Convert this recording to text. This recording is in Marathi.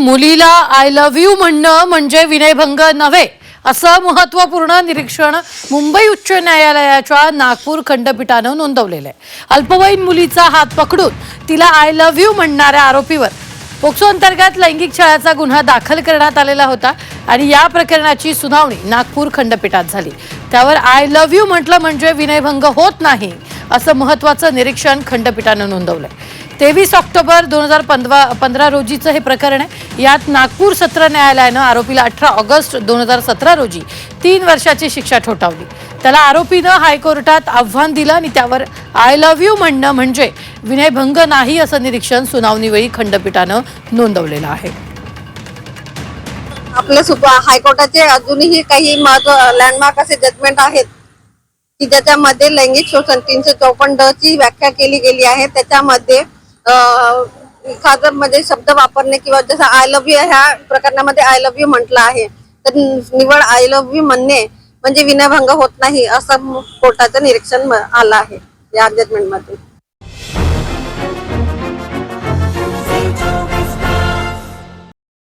मुलीला आय लव्ह यू म्हणणं म्हणजे विनयभंग नव्हे असं महत्त्वपूर्ण निरीक्षण मुंबई उच्च न्यायालयाच्या नागपूर खंडपीठानं नोंदवलेलं आहे अल्पवयीन मुलीचा हात पकडून तिला आय लव्ह यू म्हणणाऱ्या आरोपीवर पोक्सो अंतर्गत लैंगिक छळाचा गुन्हा दाखल करण्यात आलेला होता आणि या प्रकरणाची सुनावणी नागपूर खंडपीठात झाली. त्यावर आय लव्ह यू म्हटलं म्हणजे विनयभंग होत नाही असं महत्वाचं निरीक्षण खंडपीठानं नोंदवलंय. तेवीस ऑक्टोबर दोन हजार पंधरा पंधरा रोजीचं हे प्रकरण आहे. यात नागपूर सत्र न्यायालयानं आरोपीला अठरा ऑगस्ट दोन हजार सतरा रोजी तीन वर्षाची शिक्षा ठोठावली. त्याला आरोपीनं हायकोर्टात आव्हान दिलं आणि त्यावर आय लव्ह यू म्हणणं म्हणजे विनयभंग नाही असं निरीक्षण सुनावणीवेळी खंडपीठानं नोंदवलेलं आहे. आपल्या हायकोर्टाचे अजूनही काही महत्त्व लँडमार्क असे जजमेंट आहेत की ज्याच्यामध्ये लैंगिक शोषण तीनशे चौपन्न ची व्याख्या केली गेली आहे. त्याच्यामध्ये फादरमध्ये म्हणजे शब्द वापरणे किंवा जसं आय लव्ह यू ह्या प्रकरणामध्ये आय लव्ह यू म्हटलं आहे तर निवड आय लव्ह यू म्हणणे म्हणजे विनयभंग होत नाही असं कोर्टाचं निरीक्षण आलं आहे या जजमेंटमध्ये